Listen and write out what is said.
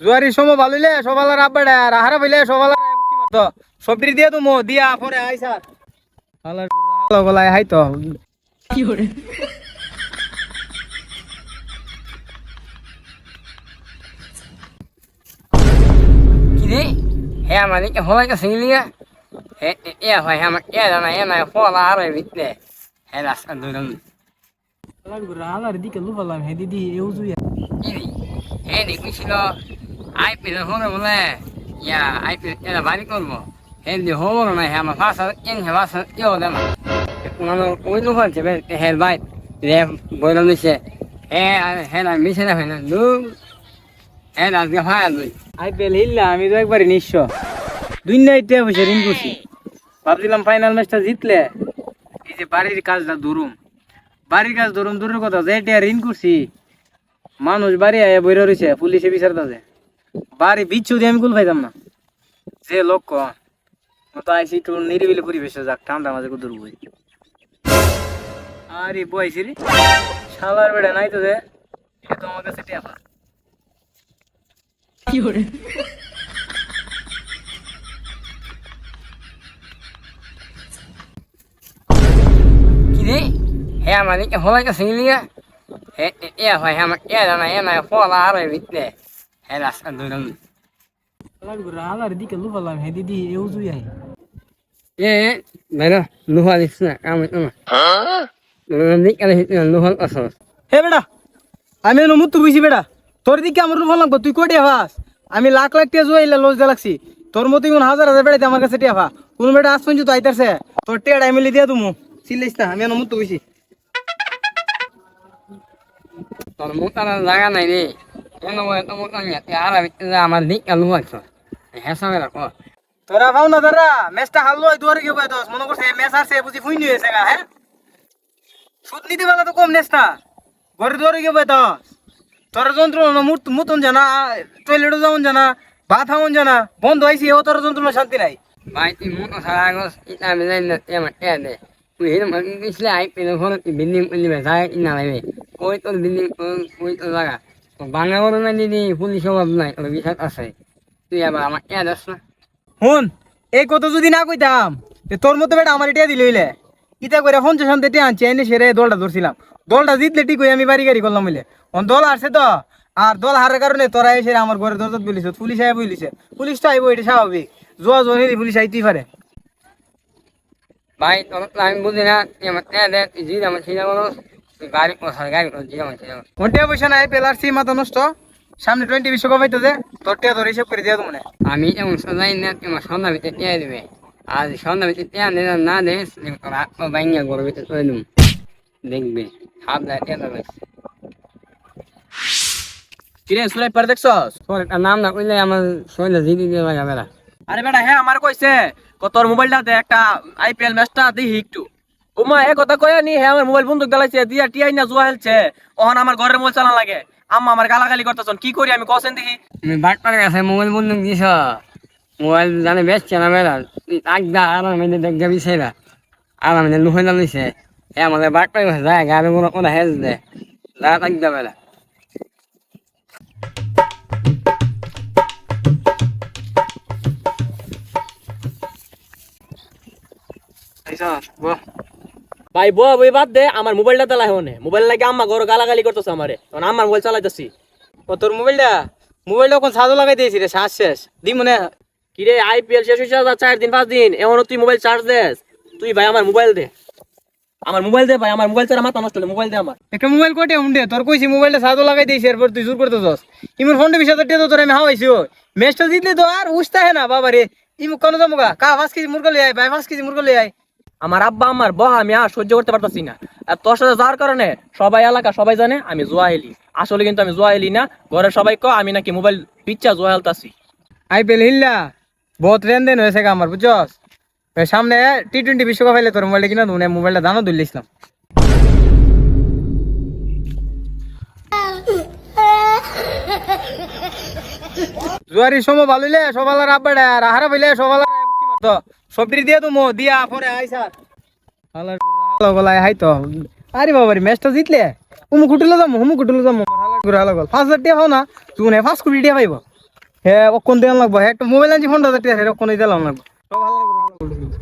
জুয়ারি সময় ভালো হইলে সবালার আব্বাড়া আর হারা হইলে সবালার কি মারতো? সবটি দিয়ে তুমি দিয়া পরে আই স্যার। হালার হালো গলায় হাই তো। কিরে হে আমার দিকে হলাই কা সিংলিয়া হে এ হয় আমার এ জানা এ না ফলা আর বিতে হে রাস্তা দুরম হালার দিকে লুবালাম হে দিদি এও জুয়া কিরে হে দেখিছিল আই পেলে হলে বলে, ইয়া আই পেলে এরা বাড়ি করব। হে দি হব না হে আমার ফাঁসা এন হে ফাঁসা ইও দেমা কোনো ওই লোক আছে হে বাই রে বইলাম দিছে হে হে, না মিছে না হয় না, দু। হে রাজকে ভাই দুই। আই পেল হিল্লা, আমি তো একবারে নিঃস্ব। দুই নাইটে বসে ঋণ করছি। ভাবছিলাম ফাইনাল ম্যাচটা জিতলে। এই যে বাড়ির কাজটা ধরুম। বাড়ির কাজ ধরুম, দূরের কথা, যে এটা ঋণ করছি, মানুষ বাড়ি আয় বইরা রয়েছে পুলিশে বিচারতাছে বাড়ি বিচ্ছু দিয়ে আমি কুল পাইতাম না। যে লক্ষ্য তো আইসি একটু নিরিবিলি পরিবেশে যাক ঠান্ডা মাঝে কুদুর বই আরে বইছি রে শালার বেড়া নাই তো যে এ তো আমার কাছে টেপা। কিরে হে আমার হলাই কা সিংলিয়া হে এ হয় আমার এ জানা এ না ফলা আর লুহা আসস হে বেটা আমি এনে মুত্তু বুঝি বেটা। তোর দিকে আমার লুফল লাগবো তুই কই ভাস? আমি লাখ লাখ টিয়া জুয়াইলে লজ দে লাগছি। তোর মতো কোন হাজার হাজার বেড়াইতে আমার কাছে টিয়া ভা। কোন বেটা আজ পর্যন্ত আইতারছে তোর টিয়া ডাইমিলি দিয়া তুমি চিল্লিস না আমি এনে মুত্তু বুঝি। তোর মুতার জায়গা নাই রে। এনো তো মুতার নিতে আর আমার দিক আলু আসছ হে সঙ্গে রাখো। তোরা ভাও না তোরা ম্যাচটা হারলো দুয়ারে গিয়ে দোস। মনে করছে ম্যাচ হারছে বুঝি ফুইনি হয়েছে গা হ্যাঁ? সুদ নিতে বেলা তো কম নেস না ঘরে দুয়ারে গিয়ে পাই তোর যন্ত্রণা মুতন জানা টয়লেটও যাওন জানা ভাত জানা বন্ধ হয়েছে ও তোর যন্ত্রণা শান্তি নাই। ভাই তুই সারা গস ইটা মিলাই না এমা এ দে? তুই হেন মান আই পেলে হল বিল্ডিং পেলে বেসাই ইনা লাইবে কই তোর বিল্ডিং কই তোর জায়গা? না দিদি পুলিশ অভাব নাই ওর আছে। তুই আবার আমার এ দাস না। শুন এই কথা যদি না কইতাম তে তোর মতো বেটা আমার এটা দিল হইলে। ইটা করে ফোন শান্তি টিয়া আনছি এনে সেরে দলটা ধরছিলাম। দলটা জিতলে ঠিক আমি বাড়ি গাড়ি করলাম বলে অন দল আসছে তো আর দল হারার কারণে তোরা এসে আমার ঘরে দরজা বলিস পুলিশ আয় বলিছে পুলিশ তো আইব এটা স্বাভাবিক। জোয়া জোয়া হেরি পুলিশ আইতেই পারে। ভাই আমি বুঝি না আমার আমার গাড়ি কোথা গাড়ি কোথা জি আমার পয়সা নাই পেলার সি মাথা নষ্ট। সামনে টোয়েন্টি বিশ্বকাপ হইতেছে তোর টিয়া তোর হিসেব করে দিয়া তুমি আমি এমন সদাই না তোমার সন্ধ্যা ভিতরে টেয়ে দেবে। আর সন্ধ্যা ভিতরে টেয়া দিলে না দেস তোরা বাইঙ্গা গরু ভিতরে করে দেবো দেখবে হাত দেয় টেয়া দেবে কিরে সুরাই পার দেখছস তোর নাম না কইলে আমার শরীরে জিদি দিয়ে লাগা বেলা আরে বেটা হ্যাঁ আমার কইছে তোর মোবাইলটাতে একটা আইপিএল ম্যাচটা দেখি একটু। ওমা এ কথা কয়া নি হ্যাঁ আমার মোবাইল বন্দুক গালাইছে দিয়া টিআই না জুয়া হেলছে ওহন আমার ঘরের মোবাইল চালান লাগে। আম্মা আমার গালাগালি করতেছন, কি করি আমি? কসেন দেখি। তুমি বাটপার কাছে মোবাইল বন্ধুক দিছ? মোবাইল জানে বেচছে না বেলা? তুই একদা আর আমি দেখবে বিষয়রা আর আমি লুহে না নিছে এ আমাদের বাটপার কাছে যায় গাড়ি কোনো কোনো হেজ দে। যা একদা বেলা। ভাই বউ বই বাদ দে আমার মোবাইলটা চালাই হনে মোবাইল লাগে আম্মা ঘর গালাগালি করতেছে আমারে। তখন আমার মোবাইল চালাইতেছি। ও তোর মোবাইলটা? মোবাইলটা কোন সাজো লাগাই দিয়েছি রে শ্বাস শেষ। দি মনে। কিরে আইপিএল শেষ হয়েছে আর চার দিন পাঁচ দিন। এমনও তুই মোবাইল চার্জ দেস। তুই ভাই আমার মোবাইল দে। আমার মোবাইল দে ভাই আমার মোবাইল ছাড়া মাথা নষ্ট হলে মোবাইল দে আমার। একটা মোবাইল কোটে উন্ডে তোর কইছি মোবাইলটা সাজো লাগাই দিয়েছি এরপর তুই জোর করতে যাস ইমন ফোনটা হাজার টাকা তোর আমি হাওয়াইছি ও ম্যাচটা জিতলে তো আর উঠতে না বাবা রে ইম কোন যাব গা কা পাঁচ কেজি মুরগা লই আয় ভাই পাঁচ কেজি মুরগা লই আয়। আমার আব্বা, আমার বহা আমি আর সহ্য করতে পারতাছি না। আর তোর সাথে যাওয়ার কারণে সবাই এলাকা সবাই জানে আমি জোয়া এলি আসলে কিন্তু আমি জোয়া এলি না, ঘরের সবাই ক আমি নাকি মোবাইল পিচ্ছা জোয়া হেলতাছি আইপিএল হিল্লা, বহুত লেনদেন হয়েছে গা আমার, বুঝছস? সামনে টি টোয়েন্টি বিশ্বকাপ হইলে তোর মোবাইলটা কিনা তুমি মোবাইলটা দানও দিল্লিছিলাম জুয়ারি সময় ভালো সবালার আব্বাড়া, আর হারা হইলে সবালার সবটি দিয়ে তুমি দিয়া পরে আই স্যার। হালার হালো গলায় হাই তো। আরে বাবা রে ম্যাচটা জিতলে? উমুক উঠলে যাম হুমুক উঠলে যাম। হালার গুড়া হালা গল। পাঁচ হাজার টাকা না তুই পাঁচ কোটি টাকা পাইব। হ্যাঁ অক্ষণ দেওয়া লাগবো। হ্যাঁ একটা মোবাইল আনছি ফোনটা হে অক্ষণ দিলাম লাগবো। সব ভালো লাগবে, ভালো লাগবে।